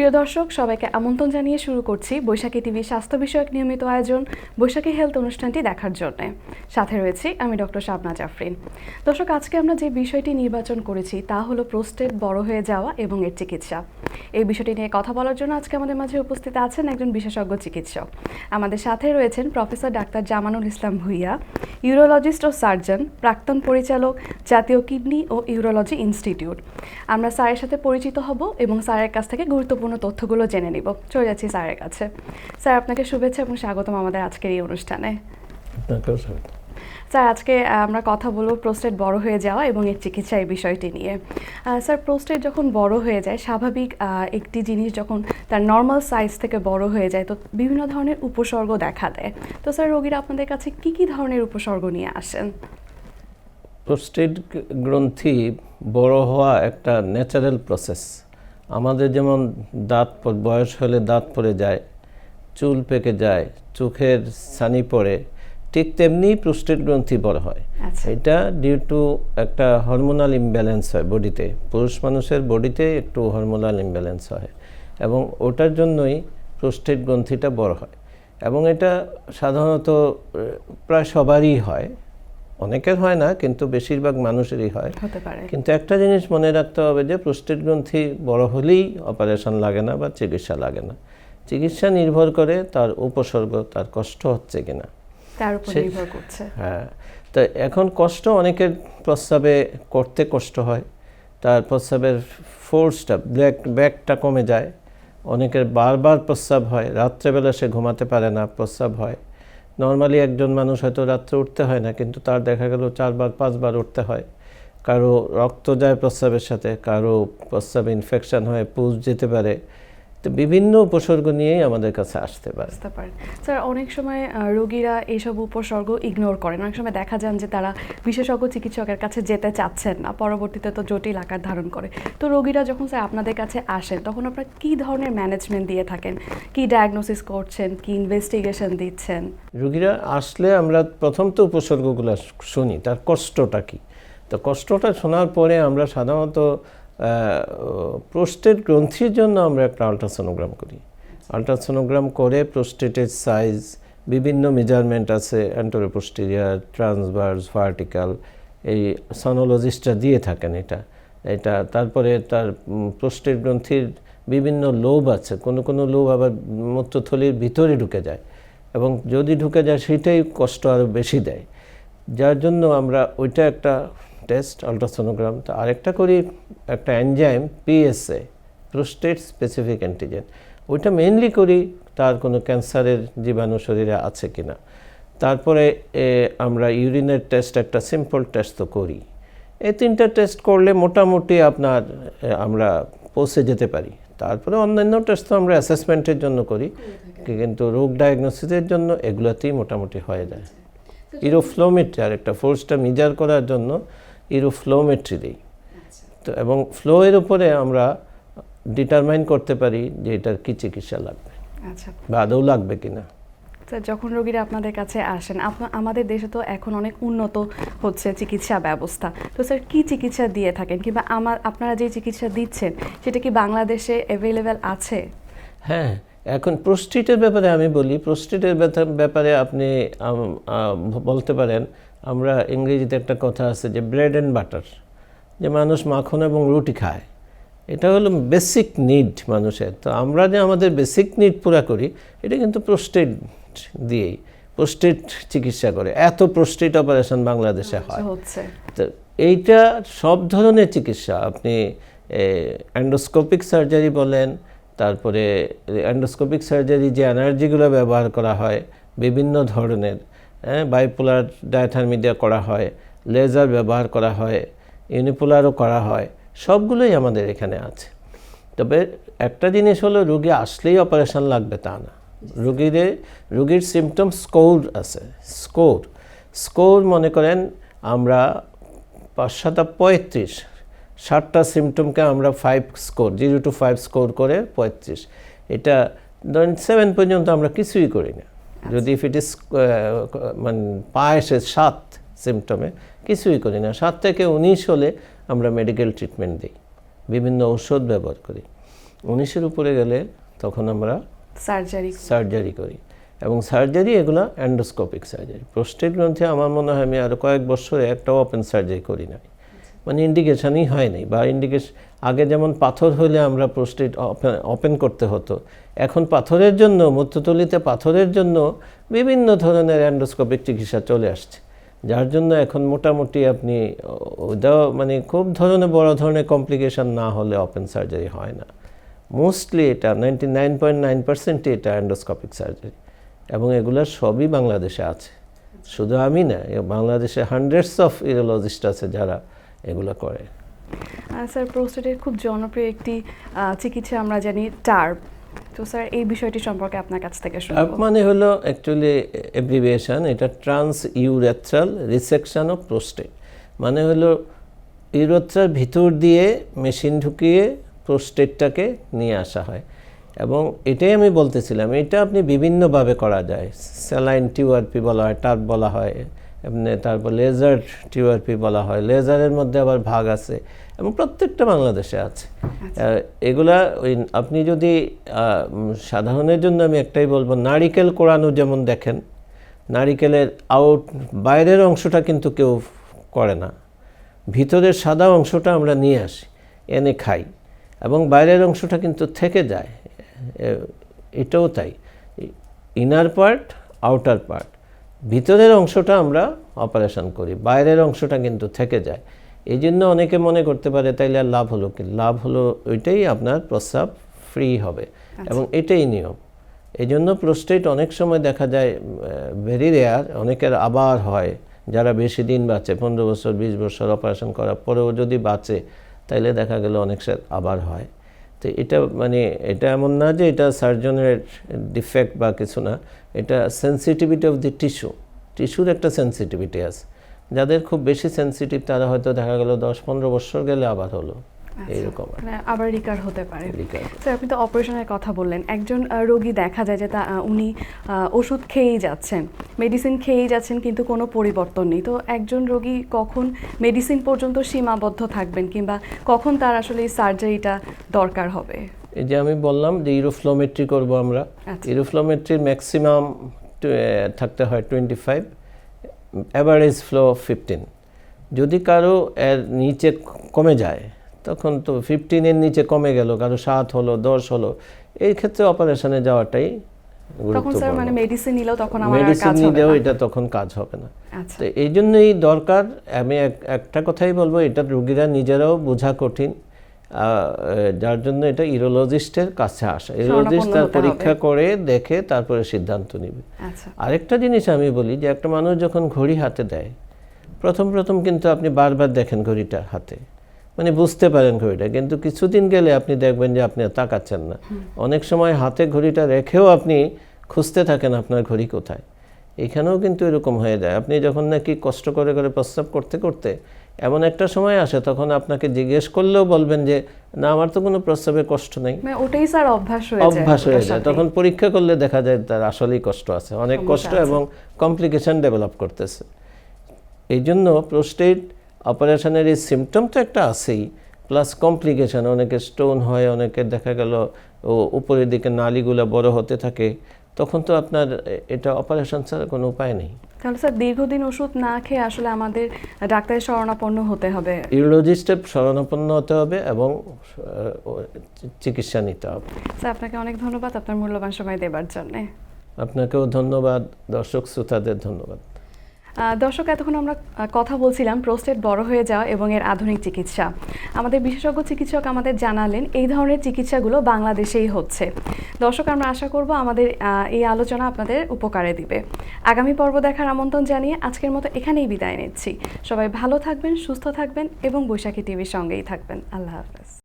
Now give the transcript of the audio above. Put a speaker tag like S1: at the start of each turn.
S1: প্রিয় দর্শক, সবাইকে আমন্ত্রণ জানিয়ে শুরু করছি বৈশাখী টিভি স্বাস্থ্য বিষয়ক নিয়মিত আয়োজন, বৈশাখী হেলথ অনুষ্ঠানটি দেখার জন্য। সাথে রয়েছি আমি ডক্টর শাবনা জাফরিন। দর্শক, আজকে আমরা যে বিষয়টি নির্বাচন করেছি তা হলো প্রোস্টেট বড় হয়ে যাওয়া এবং এর চিকিৎসা। এই বিষয়টি নিয়ে কথা বলার জন্য আজকে আমাদের মাঝে উপস্থিত আছেন একজন বিশেষজ্ঞ চিকিৎসক। আমাদের সাথে রয়েছেন professor doctor Zamanul Islam Bhuiyan, urologist ও সার্জন, প্রাক্তন পরিচালক জাতীয় কিডনি ও ইউরোলজি ইনস্টিটিউট। আমরা স্যারের সাথে পরিচিত হব এবং স্যারের কাছ থেকে গুরুত্বপূর্ণ তথ্যগুলো জেনে নিব। চলে যাচ্ছি স্যারের কাছে। স্যার আপনাকে শুভেচ্ছা এবং স্বাগতম আমাদের আজকের এই অনুষ্ঠানে।
S2: আপনাকেও স্বাগত।
S1: স্যার আজকে আমরা কথা বলব প্রোস্টেট বড় হয়ে যাওয়া এবং এর চিকিৎসা এই বিষয়টি নিয়ে। স্যার প্রোস্টেট যখন বড় হয়ে যায় স্বাভাবিক একটি জিনিস যখন তার নর্মাল সাইজ থেকে বড় হয়ে যায় তো বিভিন্ন ধরনের উপসর্গ দেখা দেয়। তো স্যার রোগীরা আপনাদের কাছে কি কি ধরনের উপসর্গ নিয়ে আসেন?
S2: প্রোস্টেট গ্রন্থি বড় হওয়া একটা ন্যাচারাল প্রসেস আমাদের যেমন দাঁত বয়স হলে দাঁত পড়ে যায় চুল পেকে যায় চোখের ছানি পড়ে ঠিক তেমনি প্রোস্টেট গ্রন্থি বড় হয়।
S1: আচ্ছা।
S2: এটা ডিউ টু একটা হরমোনাল ইমব্যালেন্স হয় বডিতে। পুরুষ মানুষের বডিতে একটু হরমোনাল ইমব্যালেন্স হয় এবং ওটার জন্যই প্রোস্টেট গ্রন্থিটা বড় হয়। এবং এটা সাধারণত প্রায় সবারই হয়। অনেকের হয় না কিন্তু বেশিরভাগ মানুষেরই হয়।
S1: হতে পারে।
S2: কিন্তু একটা জিনিস মনে রাখতে হবে যে প্রোস্টেট গ্রন্থি বড় হলেই অপারেশন লাগে না বা চিকিৎসা লাগে না। চিকিৎসা নির্ভর করে তার উপসর্গ তার কষ্ট হচ্ছে কিনা।
S1: তার উপর নির্ভর করছে।
S2: হ্যাঁ তো এখন কষ্ট অনেকের প্রস্রাবে করতে কষ্ট হয়। তার প্রস্রাবের ফোর্সটা ব্যাক ব্যাকটা কমে যায়। অনেকের বারবার প্রস্রাব হয় রাত্রেবেলা সে ঘুমাতে পারে না প্রস্রাব হয়। নর্মালি একজন মানুষ হয়তো রাত্রে উঠতে হয় না, কিন্তু তার দেখা গেল চারবার, পাঁচবার উঠতে হয়। কারও রক্ত যায় প্রস্রাবের সাথে, কারও প্রস্রাবে ইনফেকশান হয় পুজ যেতে পারে। তো বিভিন্ন উপসর্গ নিয়েই আমাদের কাছে আসতে পারে।
S1: আসতে পারেন স্যার অনেক সময় রোগীরা এইসব উপসর্গ ইগনোর করেন। অনেক সময় দেখা যান যে তারা বিশেষজ্ঞ চিকিৎসকের কাছে যেতে চাচ্ছেন না। পরবর্তীতে তো জটিল আকার ধারণ করে। তো রোগীরা যখন স্যার আপনাদের কাছে আসেন তখন আপনারা কী ধরনের ম্যানেজমেন্ট দিয়ে থাকেন? কি ডায়াগনোসিস করছেন? কি ইনভেস্টিগেশন দিচ্ছেন?
S2: রুগীরা আসলে আমরা প্রথম তো উপসর্গগুলো শুনি। তার কষ্টটা কি? তো কষ্টটা শোনার পরে আমরা সাধারণত প্রোস্টেট গ্রন্থির জন্য আমরা একটা আলট্রাসোনোগ্রাম করি। আলট্রাসোনোগ্রাম করে প্রোস্টেটের সাইজ, বিভিন্ন মেজারমেন্ট আছে অ্যান্টোরোপোস্টেরিয়ার ট্রান্সভার্স, ভার্টিক্যাল, এই সনোলজিস্টরা দিয়ে থাকেন এটা। এটা তারপরে তার প্রোস্টেট গ্রন্থির বিভিন্ন লোভ আছে, কোনো কোনো লোভ আবার মূত্রথলির ভিতরে ঢুকে যায় এবং যদি ঢুকে যায় সেটাই কষ্ট আরও বেশি দেয়। যার জন্য আমরা ওইটা একটা টেস্ট আলট্রাসোনোগ্রাম তো আরেকটা করি একটা enzyme PSA prostate specific antigen ওইটা মেইনলি করি তার কোনো ক্যান্সারের জীবাণু শরীরে আছে কিনা। তারপরে আমরা ইউরিনের টেস্ট একটা সিম্পল টেস্ট তো করি। এই তিনটা টেস্ট করলে মোটামুটি আপনার আমরা পৌঁছে যেতে পারি। তারপরে অন্যান্য টেস্ট তো আমরা অ্যাসেসমেন্টের জন্য করি। কিন্তু রোগ ডায়াগনোসিসের জন্য এগুলোতেই মোটামুটি হয়ে যায়। ইরোফ্লোমেট্রি একটা ফোর্সটা মেজার করার জন্য ইরোফ্লোমেট্রি দিই তো এবং ফ্লো এর উপরে আমরা ডিটারমাইন করতে পারি যে এটার কী চিকিৎসা লাগবে।
S1: আচ্ছা।
S2: বা আদৌ লাগবে কিনা
S1: স্যার যখন রোগীরা আপনাদের কাছে আসেন আমাদের দেশে তো এখন অনেক উন্নত হচ্ছে চিকিৎসা ব্যবস্থা। তো স্যার কি চিকিৎসা দিয়ে থাকেন? কিংবা আমার আপনারা যে চিকিৎসা দিচ্ছেন সেটা কি বাংলাদেশে অ্যাভেলেবেল আছে?
S2: হ্যাঁ এখন প্রোস্টেটের ব্যাপারে আমি বলি প্রোস্টেটের ব্যাপারে আপনি বলতে পারেন আমরা ইংরেজিতে একটা কথা আছে যে ব্রেড অ্যান্ড বাটার যে মানুষ মাখন এবং রুটি খায় এটা হলো বেসিক নিড মানুষের। তো আমরা যে আমাদের বেসিক নিড পুরা করি এটা কিন্তু প্রোস্টেট দিয়েই প্রোস্টেট চিকিৎসা করে। এত প্রোস্টেট অপারেশন বাংলাদেশে হয়। তো এইটা সব ধরনের চিকিৎসা আপনি অ্যান্ডোস্কোপিক সার্জারি বলেন তারপরে অ্যান্ডোস্কোপিক সার্জারি যে এনার্জিগুলো ব্যবহার করা হয় বিভিন্ন ধরনের। বাইপোলার ডায়াথার্মিডিয়া করা হয় লেজার ব্যবহার করা হয় ইউনিপোলারও করা হয়, সবগুলোই আমাদের এখানে আছে। তবে একটা জিনিস হলো, রুগী আসলেই অপারেশন লাগবে তা না। রুগীরে রুগীর সিমটম স্কোর আছে স্কোর স্কোর মনে করেন আমরা পাঁচ সাতা পঁয়ত্রিশ, ষাটটা সিমটমকে আমরা five score zero to five score করে পঁয়ত্রিশ। এটা ধরেন সেভেন পর্যন্ত আমরা কিছুই করি না। যদি ইফ ইট ইস মানে পায় সে সাত সিমটমে কিছুই করি না। সাত থেকে উনিশ হলে আমরা মেডিকেল ট্রিটমেন্ট দিই। বিভিন্ন ঔষধ ব্যবহার করি। উনিশের উপরে গেলে তখন আমরা
S1: সার্জারি
S2: সার্জারি করি। এবং সার্জারি এগুলো অ্যান্ডোস্কোপিক সার্জারি প্রোস্টেট গ্রন্থে আমার মনে হয় আমি আরও কয়েক বছরে একটা ওপেন সার্জারি করি নাই। মানে ইন্ডিকেশনই হয়নি বা ইন্ডিকেশন আগে যেমন পাথর হলে আমরা প্রোস্টেট ওপেন করতে হতো, এখন পাথরের জন্য মূত্রতলিতে পাথরের জন্য বিভিন্ন ধরনের অ্যান্ডোস্কোপিক চিকিৎসা চলে আসছে, যার জন্য এখন মোটামুটি আপনি ওটাও মানে খুব ধরনের বড় ধরনের কমপ্লিকেশান না হলে ওপেন সার্জারি হয় না। মোস্টলি এটা নাইনটি নাইন পয়েন্ট নাইন পার্সেন্টই এটা অ্যান্ডোস্কোপিক সার্জারি এবং এগুলোর সবই বাংলাদেশে আছে। শুধু আমি না বাংলাদেশে হান্ড্রেডস অফ ইরোলজিস্ট আছে যারা এগুলো করে।
S1: স্যার প্রোস্টেটের খুব জনপ্রিয় একটি চিকিৎসা আমরা জানি টার্প তো স্যার এই বিষয়টি সম্পর্কে আপনার কাছ থেকে শুনব।
S2: মানে হলো অ্যাকচুয়ালি এব্রিভিয়েশন এটা trans urethral resection of prostate. মানে হলো ইউরেথ্রার ভিতর দিয়ে মেশিন ঢুকিয়ে প্রোস্টেটটাকে নিয়ে আসা হয়। এবং এটাই আমি বলতেছিলাম এটা আপনি বিভিন্নভাবে করা যায়। স্যালাইন টিউআরপি বলা হয় টার্প বলা হয়। তারপর লেজার টিউআরপি বলা হয়। লেজারের মধ্যে আবার ভাগ আছে এবং প্রত্যেকটা বাংলাদেশে আছে। এগুলা ওই আপনি যদি সাধারণের জন্য আমি একটাই বলব নারিকেল কোরানো যেমন দেখেন নারিকেলের আউট বাইরের অংশটা কিন্তু কেউ করে না। ভিতরের সাদা অংশটা আমরা নিয়ে আসি এনে খাই এবং বাইরের অংশটা কিন্তু থেকে যায়। এটাও তাই। ইনার পার্ট আউটার পার্ট ভিতরের অংশটা আমরা অপারেশন করি বাইরের অংশটা কিন্তু থেকে যায়। এই জন্য অনেকে মনে করতে পারে তাইলে আর লাভ হলো কি? লাভ হলো ওইটাই আপনার প্রস্রাব ফ্রি হবে। এবং এটাই নিয়ম। এই জন্য প্রোস্টেট অনেক সময় দেখা যায় ভেরি রেয়ার অনেকের আবার হয়। যারা বেশি দিন বাঁচে পনেরো বছর বিশ বছর অপারেশন করার পরেও যদি বাঁচে তাইলে দেখা গেল অনেক আবার হয়। তো এটা মানে এটা এমন না যে এটা সার্জনের ডিফেক্ট বা কিছু না। এটা সেন্সিটিভিটি অফ দি টিস্যু টিস্যুর একটা সেন্সিটিভিটি আছে। যাদের খুব বেশি সেন্সিটিভ তারা হয়তো দেখা গেল দশ পনেরো বছর গেলে আবার হলো। এইরকম আর
S1: মানে আবার রিকার হতে পারে। স্যার আপনি তো অপারেশনের কথা বললেন। একজন রোগী দেখা যায় যে তা উনি ওষুধ খেয়েই যাচ্ছেন। মেডিসিন খেয়েই যাচ্ছেন কিন্তু কোনো পরিবর্তন নেই। তো একজন রোগী কখন মেডিসিন পর্যন্ত সীমাবদ্ধ থাকবেন কিংবা কখন তার আসলে এই সার্জারিটা দরকার হবে?
S2: এই যে আমি বললাম যে ইউরোফ্লোমেট্রি করব আমরা।
S1: আচ্ছা।
S2: ইউরোফ্লোমেট্রির ম্যাক্সিমাম থাকতে হয় twenty five average flow fifteen যদি কারও এর নিচে কমে যায় তখন তো ফিফটিনের নিচে কমে গেল কারও সাত হলো দশ হলো। এই ক্ষেত্রে অপারেশনে যাওয়াটাই
S1: তখন স্যার মানে মেডিসিন নিলেও তখন আমার
S2: মেডিসিন নিলেও। এটা তখন কাজ হবে না।
S1: আচ্ছা।
S2: তো এই জন্যই দরকার আমি এক- একটা কথাই বলব এটা রুগীরা নিজেরাও বোঝা কঠিন। যার জন্য এটা ইউরোলজিস্টের কাছে আসা। ইউরোলজিস্ট তার পরীক্ষা করে দেখে তারপরে সিদ্ধান্ত নেবে।
S1: আচ্ছা।
S2: আরেকটা জিনিস আমি বলি যে একটা মানুষ যখন ঘড়ি হাতে দেয় প্রথম প্রথম কিন্তু আপনি বারবার দেখেন ঘড়িটা হাতে। মানে বুঝতে পারেন ঘড়িটা কিন্তু কিছুদিন গেলে আপনি দেখবেন যে আপনি তাকাচ্ছেন না। অনেক সময় হাতে ঘড়িটা রেখেও আপনি খুঁজতে থাকেন আপনার ঘড়ি কোথায়। এখানেও কিন্তু এরকম হয়ে যায়। আপনি যখন নাকি কষ্ট করে করে প্রস্রাব করতে করতে এমন একটা সময় আসে তখন আপনাকে জিজ্ঞেস করলেও বলবেন যে না আমার তো কোনো প্রস্রাবে কষ্ট নেই।
S1: মানে ওটাই স্যার অভ্যাস হয়ে যায়
S2: অভ্যাস হয়ে যায়। তখন পরীক্ষা করলে দেখা যায় তার আসলেই কষ্ট আছে অনেক কষ্ট এবং কমপ্লিকেশন ডেভেলপ করতেছে। এই জন্য প্রোস্টেট অপারেশনের এই সিমটম তো একটা আছেই প্লাস কমপ্লিকেশন অনেকে স্টোন হয় অনেকের দেখা গেল ও উপরের দিকে নালিগুলো বড় হতে থাকে। তখন তো আপনার এটা অপারেশন ছাড়া কোনো উপায় নেই।
S1: তাহলে স্যার দীর্ঘদিন ওষুধ না খেয়ে আসলে আমাদের ডাক্তারের শরণাপন্ন হতে হবে।
S2: ইউরোলজিস্টের শরণাপন্ন হতে হবে এবং চিকিৎসা নিতে হবে।
S1: স্যার আপনাকে অনেক ধন্যবাদ আপনার মূল্যবান সময় দেবার জন্য।
S2: আপনাকেও ধন্যবাদ দর্শক শ্রোতাদের ধন্যবাদ।
S1: দর্শক, এতক্ষণ আমরা কথা বলছিলাম প্রোস্টেট বড় হয়ে যাওয়া এবং এর আধুনিক চিকিৎসা। আমাদের বিশেষজ্ঞ চিকিৎসক আমাদের জানালেন, এই ধরনের চিকিৎসাগুলো বাংলাদেশেই হচ্ছে। দর্শক, আমরা আশা করব আমাদের এই আলোচনা আপনাদের উপকারে দিবে। আগামী পর্ব দেখার আমন্ত্রণ জানিয়ে আজকের মতো এখানেই বিদায় নিচ্ছি। সবাই ভালো থাকবেন, সুস্থ থাকবেন এবং বৈশাখী টিভির সঙ্গেই থাকবেন। আল্লাহ হাফেজ।